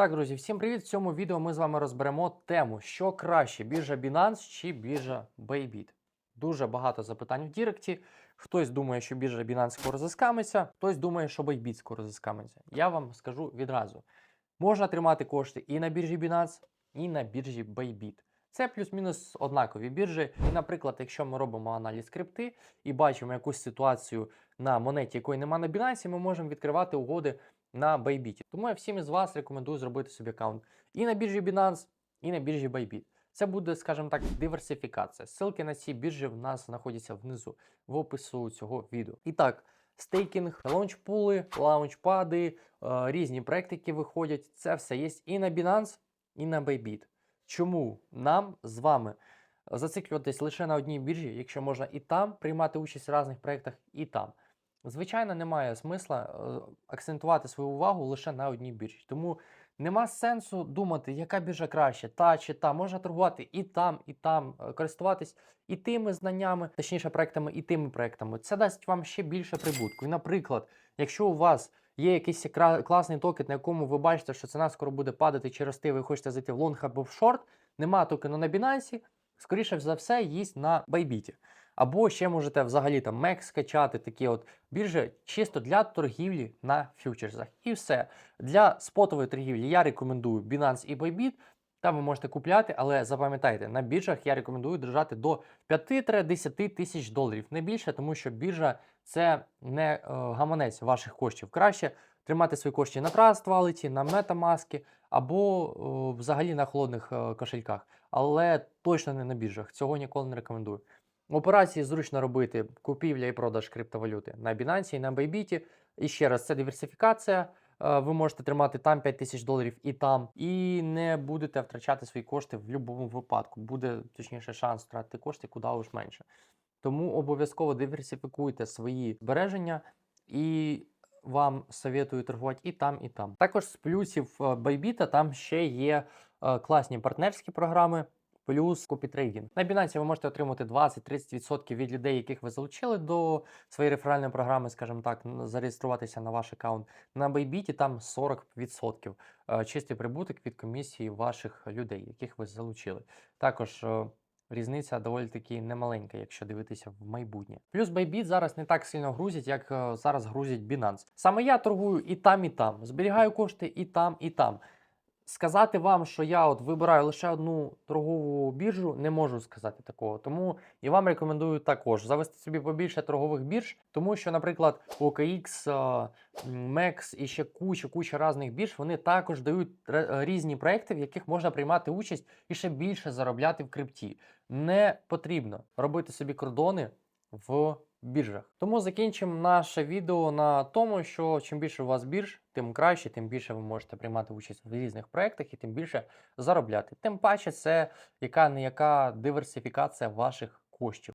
Так, друзі, всім привіт! В цьому відео ми з вами розберемо тему, що краще, біржа Binance чи біржа Bybit. Дуже багато запитань в Діректі. Хтось думає, що біржа Binance скоро заскамиться, хтось думає, що Bybit скоро заскамиться. Я вам скажу відразу: можна тримати кошти і на біржі Binance, і на біржі Bybit. Це плюс-мінус однакові біржі. І, наприклад, якщо ми робимо аналіз крипти і бачимо якусь ситуацію на монеті, якої немає на Binance, ми можемо відкривати угоди на Bybit. Тому я всім із вас рекомендую зробити собі аккаунт і на біржі Binance, і на біржі Bybit. Це буде, скажімо так, диверсифікація. Ссылки на ці біржі в нас знаходяться внизу в опису цього відео. І так, стейкінг, лаунчпули, лаунчпади, е, різні проекти, які виходять. Це все є і на Binance, і на Bybit. Чому нам з вами зациклюватись лише на одній біржі, якщо можна і там приймати участь в різних проєктах, і там? Звичайно, немає смисла е, акцентувати свою увагу лише на одній біржі. Тому нема сенсу думати, яка біржа краще, та чи та. Можна торгувати і там, і там, е, користуватись і тими знаннями, точніше, проектами, і тими проектами. Це дасть вам ще більше прибутку. І, наприклад, якщо у вас є якийсь класний токен, на якому ви бачите, що ціна скоро буде падати чи рости, ви хочете зайти в лонг або в шорт, нема токену на Binance, скоріше за все, їсть на Bybit. Або ще можете взагалі там мек скачати, такі от біржі чисто для торгівлі на фьючерсах. І все. Для спотової торгівлі я рекомендую Binance і Bybit. Там ви можете купляти, але запам'ятайте, на біржах я рекомендую держати до 5-10 тисяч доларів. Не більше, тому що біржа це не е, гаманець ваших коштів. Краще тримати свої кошти на Trust на MetaMask або е, взагалі на холодних е, кошельках. Але точно не на біржах. Цього ніколи не рекомендую. Операції зручно робити купівля і продаж криптовалюти на Binance і на Bybit. І ще раз, це диверсифікація. Е, Ви можете тримати там 5 тисяч доларів і там, і не будете втрачати свої кошти в будь-якому випадку. Буде точніше шанс втратити кошти куди уж менше. Тому обов'язково диверсифікуйте свої збереження і вам советую торгувати і там, і там. Також з плюсів е, Bybit там ще є е, класні партнерські програми. Плюс копітрейдинг. На Binance ви можете отримати 20-30% від людей, яких ви залучили до своєї реферальної програми, скажімо так, зареєструватися на ваш аккаунт. На Bybit там 40% е, чистий прибуток від комісії ваших людей, яких ви залучили. Також е, різниця доволі таки немаленька, якщо дивитися в майбутнє. Плюс Bybit зараз не так сильно грузять, як е, зараз грузять Binance. Саме я торгую і там, і там. Зберігаю кошти і там, і там. Сказати вам, що я от вибираю лише одну торгову біржу, не можу сказати такого. Тому і вам рекомендую також завести собі побільше торгових бірж, тому що, наприклад, OKX, MEX і ще куча куча різних бірж, вони також дають е, різні проекти, в яких можна приймати участь і ще більше заробляти в крипті. Не потрібно робити собі кордони в біржах. Тому закінчимо наше відео на тому, що чим більше у вас бірж, тим краще, тим більше ви можете приймати участь в різних проєктах і тим більше заробляти. Тим паче, це яка не яка диверсифікація ваших коштів.